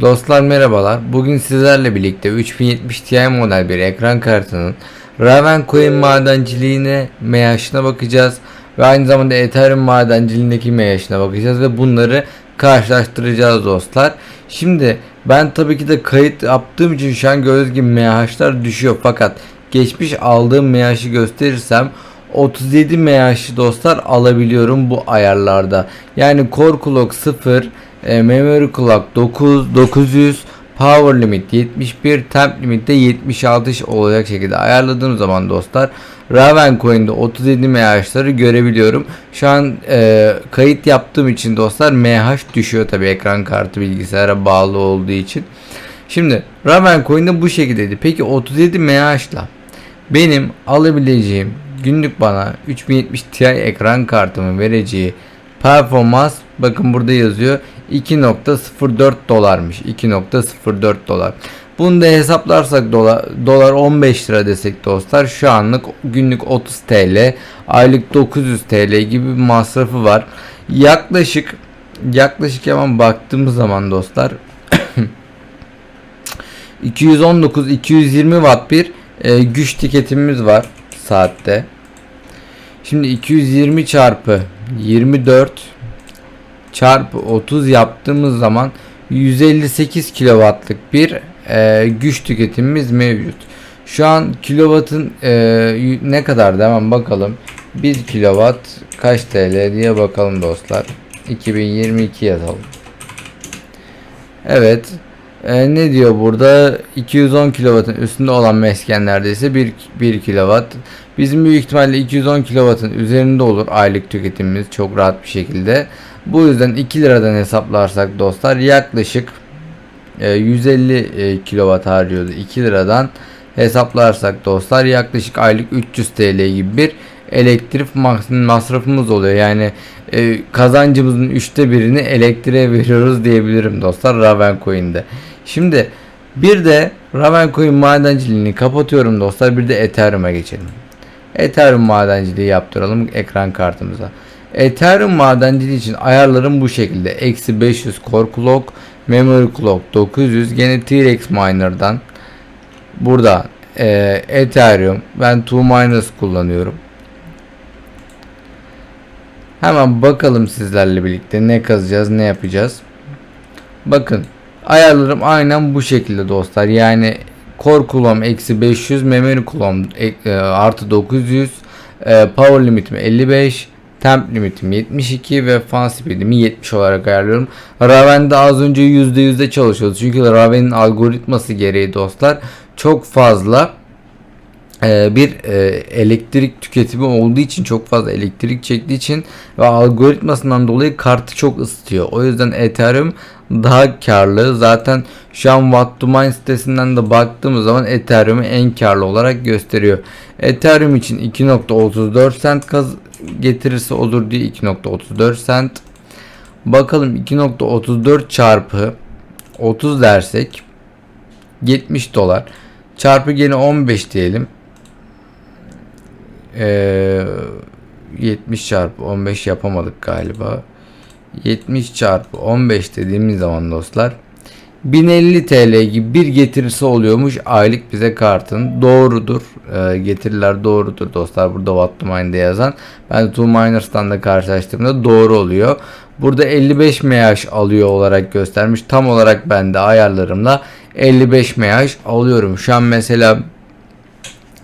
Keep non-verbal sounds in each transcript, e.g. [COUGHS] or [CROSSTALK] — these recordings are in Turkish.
Dostlar merhabalar. Bugün sizlerle birlikte 3070 Ti model bir ekran kartının Raven Coin madenciliğine MH'ına bakacağız ve aynı zamanda Ethereum madenciliğindeki MH'ına bakacağız ve bunları karşılaştıracağız dostlar. Şimdi ben tabii ki de kayıt yaptığım için şu an gördüğünüz gibi MH'lar düşüyor fakat geçmiş aldığım MH'ı gösterirsem 37 MHz dostlar alabiliyorum bu ayarlarda. Yani Core Clock 0, e, Memory Clock 9, 900, Power Limit 71, Temp Limit de 76 olacak şekilde ayarladığım zaman dostlar Raven Coin'de 37 MHz'ları görebiliyorum. Şu an e, kayıt yaptığım için dostlar MH düşüyor tabi ekran kartı bilgisayara bağlı olduğu için. Şimdi Raven Coin'de bu şekildeydi. Peki 37 MHz'la benim alabileceğim günlük bana 3070 Ti ekran kartımın vereceği performans bakın burada yazıyor 2.04 dolarmış. 2.04 dolar. Bunu da hesaplarsak dolar, dolar 15 lira desek dostlar şu anlık günlük 30 TL aylık 900 TL gibi bir masrafı var. Yaklaşık yaklaşık hemen baktığımız zaman dostlar [COUGHS] 219-220 watt bir e, güç tüketimimiz var saatte. Şimdi 220 çarpı 24 çarpı 30 yaptığımız zaman 158 kilowattlık bir e, güç tüketimimiz mevcut. Şu an kilovatın e, ne kadar hemen bakalım. 1 kilowatt kaç TL diye bakalım dostlar. 2022 yazalım. Evet. E, ne diyor burada? 210 kW'ın üstünde olan meskenlerde ise 1, 1 kW. Bizim büyük ihtimalle 210 kW'ın üzerinde olur aylık tüketimimiz çok rahat bir şekilde. Bu yüzden 2 liradan hesaplarsak dostlar yaklaşık e, 150 e, kW harcıyordu 2 liradan hesaplarsak dostlar yaklaşık aylık 300 TL gibi bir elektrik masrafımız oluyor. Yani e, kazancımızın üçte birini elektriğe veriyoruz diyebilirim dostlar Ravencoin'de. Şimdi bir de Ravencoin madenciliğini kapatıyorum dostlar. Bir de Ethereum'a geçelim. Ethereum madenciliği yaptıralım ekran kartımıza. Ethereum madenciliği için ayarlarım bu şekilde. Eksi 500 core clock, memory clock 900. Gene T-Rex miner'dan. Burada e, Ethereum. Ben 2 miners kullanıyorum. Hemen bakalım sizlerle birlikte ne kazacağız ne yapacağız. Bakın ayarlarım aynen bu şekilde dostlar. Yani core kulom eksi 500 memory kulom e, artı 900 e, power limitim 55 temp limitim 72 ve fan speedimi 70 olarak ayarlıyorum. Raven'de az önce %100'de çalışıyordu. Çünkü Raven'in algoritması gereği dostlar çok fazla e, bir e, elektrik tüketimi olduğu için çok fazla elektrik çektiği için ve algoritmasından dolayı kartı çok ısıtıyor. O yüzden Ethereum daha karlı. Zaten şu an Watt to Mine sitesinden de baktığımız zaman Ethereum'u en karlı olarak gösteriyor. Ethereum için 2.34 cent kaz getirirse olur diye 2.34 cent. Bakalım 2.34 çarpı 30 dersek 70 dolar. Çarpı gene 15 diyelim. Ee, 70 çarpı 15 yapamadık galiba. 70 çarpı 15 dediğimiz zaman dostlar 1050 TL gibi bir getirisi oluyormuş aylık bize kartın. Doğrudur. E, getiriler doğrudur dostlar. Burada Mine'de yazan. Ben Two Miners'tan da karşılaştığımda doğru oluyor. Burada 55 MH alıyor olarak göstermiş. Tam olarak ben de ayarlarımla 55 MH alıyorum. Şu an mesela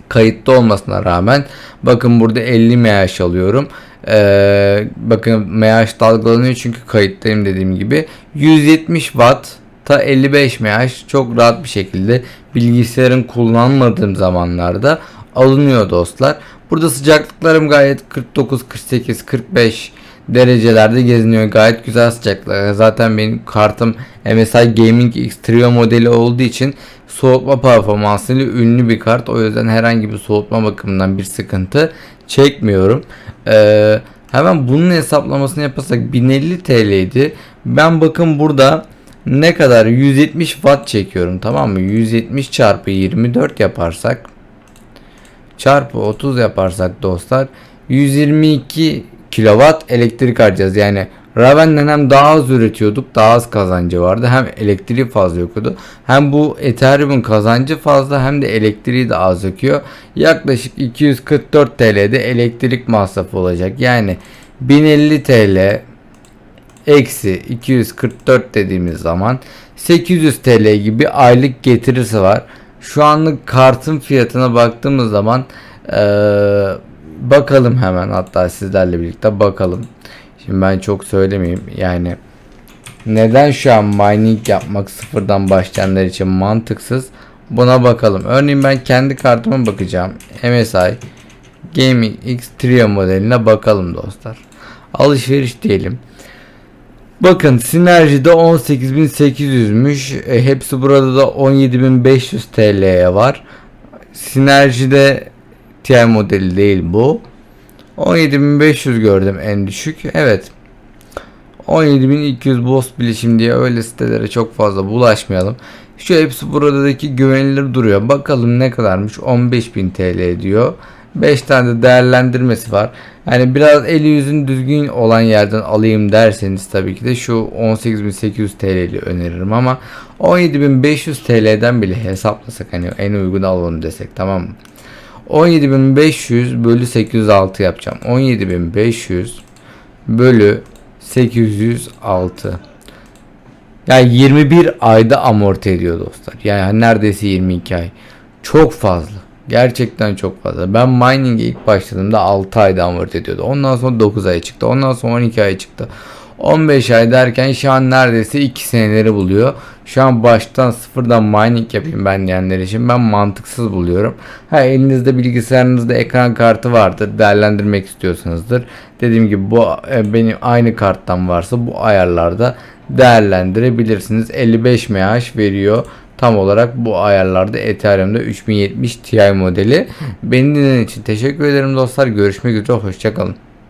kayıtlı olmasına rağmen bakın burada 50 MH alıyorum. Ee, bakın MH dalgalanıyor çünkü kayıttayım dediğim gibi. 170 Watt ta 55 MH çok rahat bir şekilde bilgisayarın kullanmadığım zamanlarda alınıyor dostlar. Burada sıcaklıklarım gayet 49, 48, 45 derecelerde geziniyor. Gayet güzel sıcaklıklar. Zaten benim kartım MSI Gaming X Trio modeli olduğu için soğutma performansıyla ünlü bir kart. O yüzden herhangi bir soğutma bakımından bir sıkıntı çekmiyorum. Ee, hemen bunun hesaplamasını yaparsak 1050 TL'ydi. Ben bakın burada ne kadar 170 watt çekiyorum tamam mı? 170 çarpı 24 yaparsak çarpı 30 yaparsak dostlar 122 kilowatt elektrik harcayacağız. Yani Raven'den hem daha az üretiyorduk, daha az kazancı vardı. Hem elektriği fazla yakıyordu. Hem bu Ethereum'un kazancı fazla hem de elektriği de az yakıyor. Yaklaşık 244 TL'de elektrik masrafı olacak. Yani 1050 TL eksi 244 dediğimiz zaman 800 TL gibi aylık getirisi var. Şu anlık kartın fiyatına baktığımız zaman eee, bakalım hemen hatta sizlerle birlikte bakalım. Şimdi ben çok söylemeyeyim yani neden şu an mining yapmak sıfırdan başlayanlar için mantıksız buna bakalım. Örneğin ben kendi kartıma bakacağım. MSI Gaming X Trio modeline bakalım dostlar. Alışveriş diyelim. Bakın Sinerji'de 18.800'müş. E, hepsi burada da 17.500 TL'ye var. Sinerji'de TI modeli değil bu. 17.500 gördüm en düşük. Evet. 17.200 boss bilişim diye öyle sitelere çok fazla bulaşmayalım. Şu hepsi buradaki güvenilir duruyor. Bakalım ne kadarmış? 15.000 TL diyor. 5 tane de değerlendirmesi var. Yani biraz eli yüzün düzgün olan yerden alayım derseniz tabii ki de şu 18.800 TL'li öneririm ama 17.500 TL'den bile hesaplasak hani en uygun alalım desek tamam mı? 17.500 bölü 806 yapacağım. 17.500 bölü 806. Yani 21 ayda amorti ediyor dostlar. Yani neredeyse 22 ay. Çok fazla. Gerçekten çok fazla. Ben mining'e ilk başladığımda 6 ayda amorti ediyordu. Ondan sonra 9 ay çıktı. Ondan sonra 12 ay çıktı. 15 ay derken şu an neredeyse 2 seneleri buluyor. Şu an baştan sıfırdan mining yapayım ben diyenler için ben mantıksız buluyorum. Ha elinizde bilgisayarınızda ekran kartı vardır. Değerlendirmek istiyorsanızdır. Dediğim gibi bu e, benim aynı karttan varsa bu ayarlarda değerlendirebilirsiniz. 55 mAh veriyor. Tam olarak bu ayarlarda Ethereum'da 3070 Ti modeli. Beni dinlediğiniz için teşekkür ederim dostlar. Görüşmek üzere. Hoşçakalın.